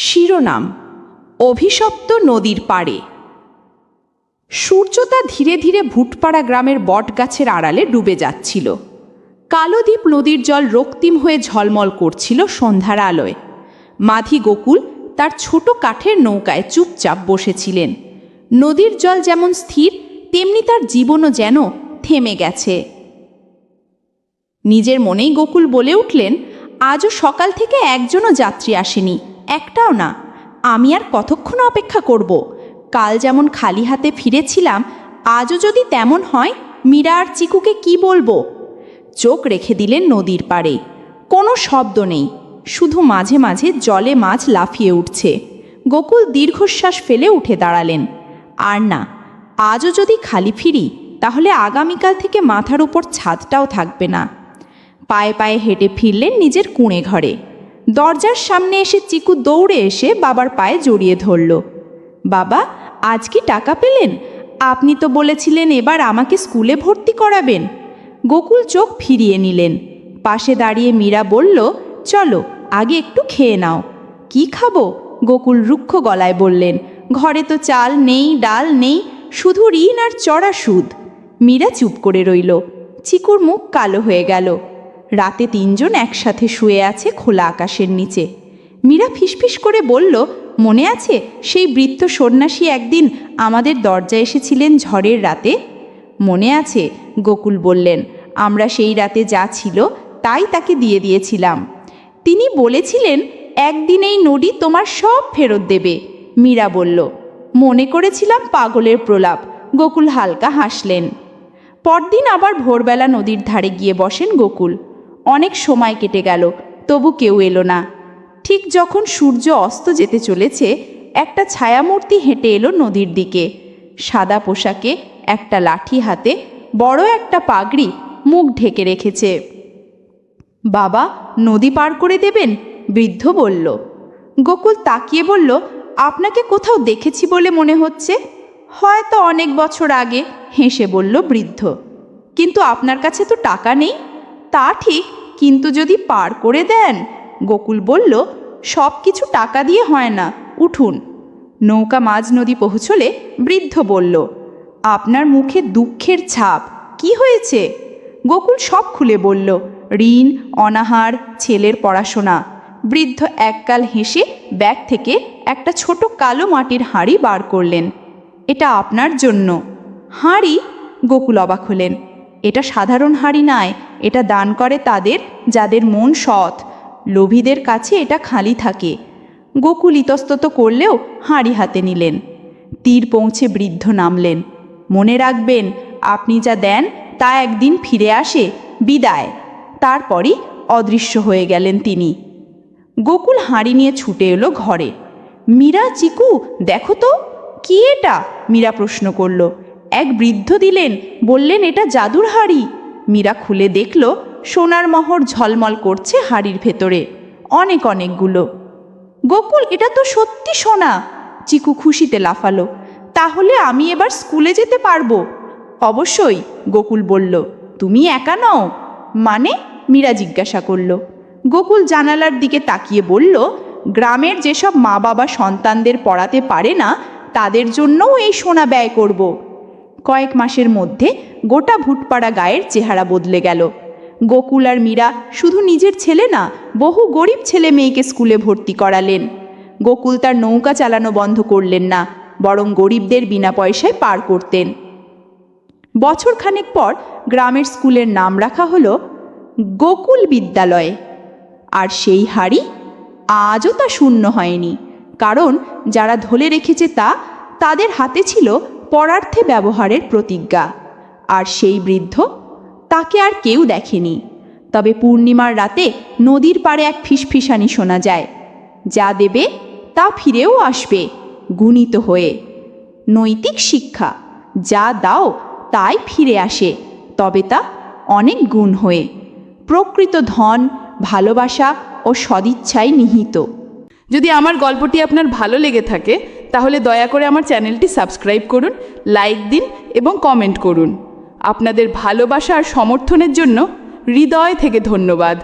শিরোনাম, অভিশপ্ত নদীর পাড়ে। সূর্যতা ধীরে ধীরে ভুটপাড়া গ্রামের বটগাছের আড়ালে ডুবে যাচ্ছিল। কালোদ্বীপ নদীর জল রক্তিম হয়ে ঝলমল করছিল সন্ধ্যার আলোয়। মাধি গোকুল তার ছোট কাঠের নৌকায় চুপচাপ বসেছিলেন। নদীর জল যেমন স্থির, তেমনি তার জীবনও যেন থেমে গেছে। নিজের মনেই গোকুল বলে উঠলেন, আজও সকাল থেকে একজনও যাত্রী আসেনি। একটাও না। আমি আর কতক্ষণ অপেক্ষা করব? কাল যেমন খালি হাতে ফিরেছিলাম, আজও যদি তেমন হয়, মীরা আর চিকুকে কি বলব? চোখ রেখে দিলেন নদীর পাড়ে। কোনো শব্দ নেই। শুধু মাঝে মাঝে জলে মাছ লাফিয়ে উঠছে। গোকুল দীর্ঘশ্বাস ফেলে উঠে দাঁড়ালেন। আর না, আজও যদি খালি ফিরি, তাহলে আগামীকাল থেকে মাথার উপর ছাদটাও থাকবে না। পায়ে পায়ে হেঁটে ফিরলেন নিজের কুঁড়ে ঘরে। দরজার সামনে এসে চিকু দৌড়ে এসে বাবার পায়ে জড়িয়ে ধরল। বাবা, আজ কি টাকা পেলেন? আপনি তো বলেছিলেন এবার আমাকে স্কুলে ভর্তি করাবেন। গোকুল চোখ ফিরিয়ে নিলেন। পাশে দাঁড়িয়ে মীরা বলল, চলো, আগে একটু খেয়ে নাও। কি খাব? গোকুল রুক্ষ গলায় বললেন। ঘরে তো চাল নেই, ডাল নেই, শুধু ঋণ আর চড়া সুদ। মীরা চুপ করে রইল। চিকুর মুখ কালো হয়ে গেল। রাতে তিনজন একসাথে শুয়ে আছে খোলা আকাশের নিচে। মীরা ফিসফিস করে বলল, মনে আছে সেই বৃত্ত সন্ন্যাসী একদিন আমাদের দরজায় এসেছিলেন ঝড়ের রাতে? মনে আছে, গোকুল বললেন, আমরা সেই রাতে যা ছিল তাই তাকে দিয়ে দিয়েছিলাম। তিনি বলেছিলেন, একদিন এই নদী তোমার সব ফেরত দেবে। মীরা বলল, মনে করেছিলাম পাগলের প্রলাপ। গোকুল হালকা হাসলেন। পরদিন আবার ভোরবেলা নদীর ধারে গিয়ে বসেন গোকুল। অনেক সময় কেটে গেল, তবু কেউ এলো না। ঠিক যখন সূর্য অস্ত যেতে চলেছে, একটা ছায়ামূর্তি হেঁটে এলো নদীর দিকে। সাদা পোশাকে একটা লাঠি হাতে বড় একটা পাগড়ি মুখ ঢেকে রেখেছে। বাবা, নদী পার করে দেবেন? বৃদ্ধ বলল। গোকুল তাকিয়ে বলল, আপনাকে কোথাও দেখেছি বলে মনে হচ্ছে? হয়তো অনেক বছর আগে, হেসে বলল বৃদ্ধ। কিন্তু আপনার কাছে তো টাকা নেই? তা ঠিক কিন্তু যদি পার করে দেন? গোকুল বলল সব কিছু টাকা দিয়ে হয় না, উঠুন। নৌকা মাঝ নদী পৌঁছলে বৃদ্ধ বলল, আপনার মুখে দুঃখের ছাপ, কি হয়েছে? গোকুল সব খুলে বলল, ঋণ, অনাহার, ছেলের পড়াশোনা। বৃদ্ধ এককাল হেসে ব্যাগ থেকে একটা ছোট কালো মাটির হাঁড়ি বার করলেন। এটা আপনার জন্য। হাঁড়ি? গোকুল অবাক হলেন। এটা সাধারণ হাঁড়ি নয়, এটা দান করে তাদের যাদের মন সৎ। লোভীদের কাছে এটা খালি থাকে। গোকুল ইতস্তত করলেও হাঁড়ি হাতে নিলেন। তীর পৌঁছে বৃদ্ধ নামলেন, মনে রাখবেন, আপনি যা দেন, তা একদিন ফিরে আসে, বিদায়। তারপরই অদৃশ্য হয়ে গেলেন তিনি। গোকুল হাঁড়ি নিয়ে ছুটে এলো ঘরে। মীরা, চিকু, দেখো তো, কি এটা? মীরা প্রশ্ন করল। এক বৃদ্ধ দিলেন, বললেন, এটা জাদুর হাড়ি। মীরা খুলে দেখল, সোনার মহর ঝলমল করছে হাড়ির ভেতরে, অনেক অনেকগুলো। গোকুল, এটা তো সত্যি সোনা। চিকু খুশিতে লাফালো, তাহলে আমি এবার স্কুলে যেতে পারব? অবশ্যই, গোকুল বলল, তুমি একা নও। মানে? মীরা জিজ্ঞাসা করল। গোকুল জানালার দিকে তাকিয়ে বলল, গ্রামের যেসব মা বাবা সন্তানদের পড়াতে পারে না, তাদের জন্যও এই সোনা ব্যয় করব। কয়েক মাসের মধ্যে গোটা ভুটপাড়া গায়ের চেহারা বদলে গেল। গোকুল আর মীরা শুধু নিজের ছেলে না, বহু গরিব ছেলে মেয়েকে স্কুলে ভর্তি করালেন। গোকুল তার নৌকা চালানো বন্ধ করলেন না, বরং গরিবদের বিনা পয়সায় পার করতেন। বছরখানেক পর গ্রামের স্কুলের নাম রাখা হলো গোকুল বিদ্যালয়। আর সেই হাড়ি আজও তা শূন্য হয়নি, কারণ যারা ধলে রেখেছে তা, তাদের হাতে ছিল পরার্থে ব্যবহারের প্রতিজ্ঞা। আর সেই বৃদ্ধ তাকে আর কেউ দেখেনি। তবে পূর্ণিমার রাতে নদীর পাড়ে এক ফিসফিসানি শোনা যায়। যা দেবে তা ফিরেও আসবে, গুণিত হয়ে। নৈতিক শিক্ষা, যা দাও তাই ফিরে আসে, তবে তা অনেক গুণ হয়ে। প্রকৃত ধন, ভালোবাসা ও সদিচ্ছায় নিহিত। যদি আমার গল্পটি আপনার ভালো লেগে থাকে তাহলে দয়া করে আমার চ্যানেলটি সাবস্ক্রাইব করুন, লাইক দিন এবং কমেন্ট করুন। আপনাদের ভালোবাসা আর সমর্থনের জন্য হৃদয় থেকে ধন্যবাদ।